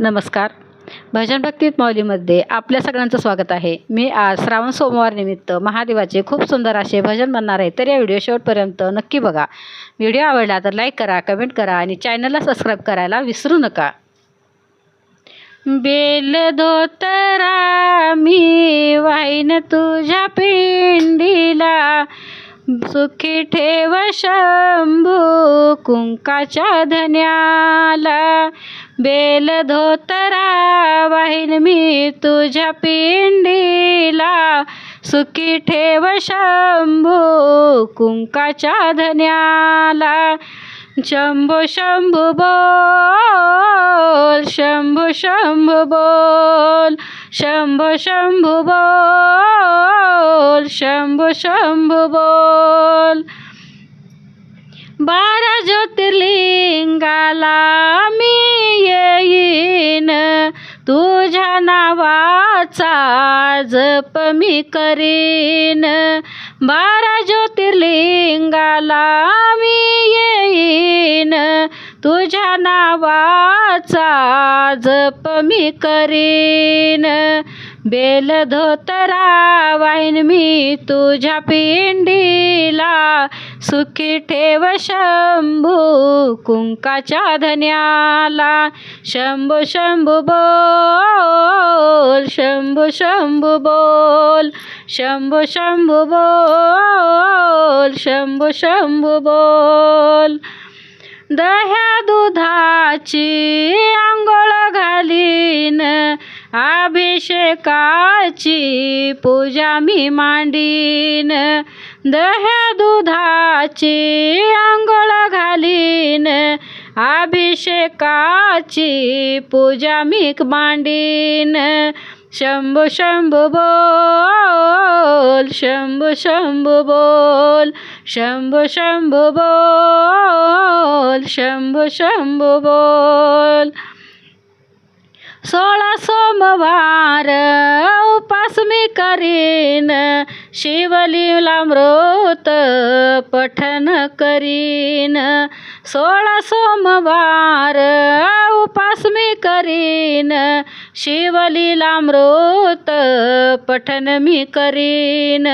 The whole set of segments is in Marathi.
नमस्कार. भजन भक्तीत माऊलीमध्ये आपल्या सगळ्यांचं स्वागत आहे. मी आज श्रावण सोमवार निमित्त महादेवाचे खूप सुंदर असे भजन म्हणणार आहे तर या व्हिडिओ शेवटपर्यंत नक्की बघा. व्हिडिओ आवडला तर लाईक करा कमेंट करा आणि चॅनलला सबस्क्राईब करायला विसरू नका. बेल धोतरा मी वाईन तुझ्या पिंडीला. सुखी ठेव शंभू कुंकाच्या धन्याला. बेल धोतरा वाहिन मी तुझ्या पिंडीला. सुखी ठेव शंभू कुंकाच्या धन्याला. शंभू शंभू बोल शंभू शंभू बोल शंभू शंभू बोल. बोल शंभो शंभू बोल. बारा ज्योतिर्लिंगाला मी येईन. तुझ्या नावाचा जप मी करीन. बारा ज्योतिर्लिंगाला मी येईन. तुझ्या नावाचा जप मी करीन. बेल धोतरा वाईन मी तुझ्या पिंडीला. सुखी ठेव शंभू कुंकाच्या धन्याला. शंभू शंभू बोल शंभू शंभू बोल. शंभू शंभू बोल शंभू शंभू बोल. दह्या दुधाची आंघोळ घालीन. अभिषेकाची पूजा मी मांडीन दह्या दुधाची आंघोळ घालीन अभिषेकाची पूजा मी मांडीन शंभू शंभू बोल शंभू शंभू बोल शंभू शंभू बोल शंभू शंभू बोल सोळा सोमवार उपास मी करीन. शिवलीलामृत पठन करीन. सोळा सोमवार उपास मी करीन. शिवलीलामृत पठन मी करीन.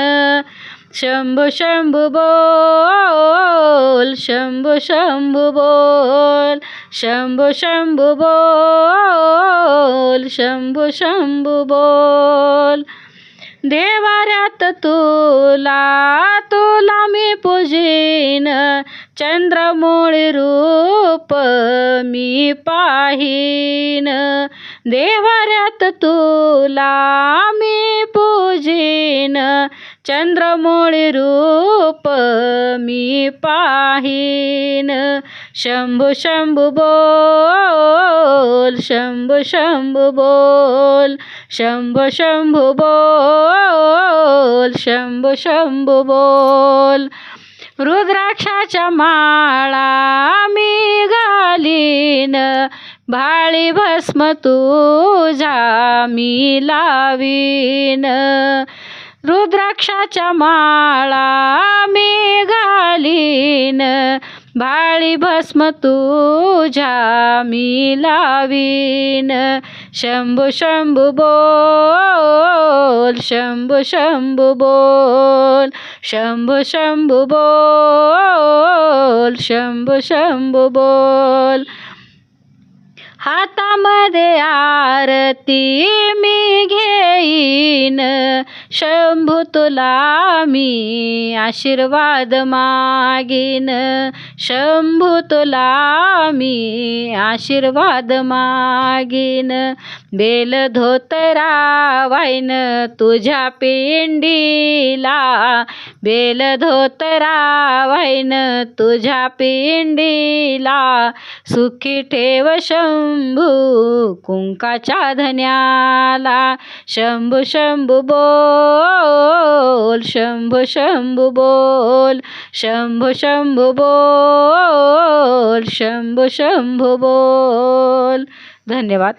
शंभू शंभू बोल शंभू शंभू बोल शंभू शंभू बोल शंभू शंभू बोल. देवाऱ्यात तुला तुला मी पूजीन चंद्रमोळी रूप मी पाहीन. देवाऱ्यात तुला मी पूजीन चंद्रमोळी रूप मी पाहीन. शंभू शंभू बोल शंभू शंभू बोल शंभू शंभू बोल शंभू शंभू बोल. रुद्राक्षाच्या माळा मी घालीन भाळी भस्म तुझा मी लावीन. रुद्राक्षाच्या माळा मी घालीन. भाळी भस्म तुझ्या मी लावीन. शंभू शंभू बोल शंभू शंभू बोल शंभू शंभू बोल शंभू शंभू बोल. हातामध्ये आरती मी घे देईन शंभू तुला मी आशीर्वाद मागीन. शंभू तुला मी आशीर्वाद मागीन. बेल धोतरा वाईन तुझ्या पिंडीला. बेल धोतरा वाईन तुझ्या पिंडीला. सुखी ठेव शंभू कुंकाच्या धन्याला. शंभू शंभू बोल शंभू शंभू बोल शंभू शंभू बोल शंभू शंभू बोल. धन्यवाद.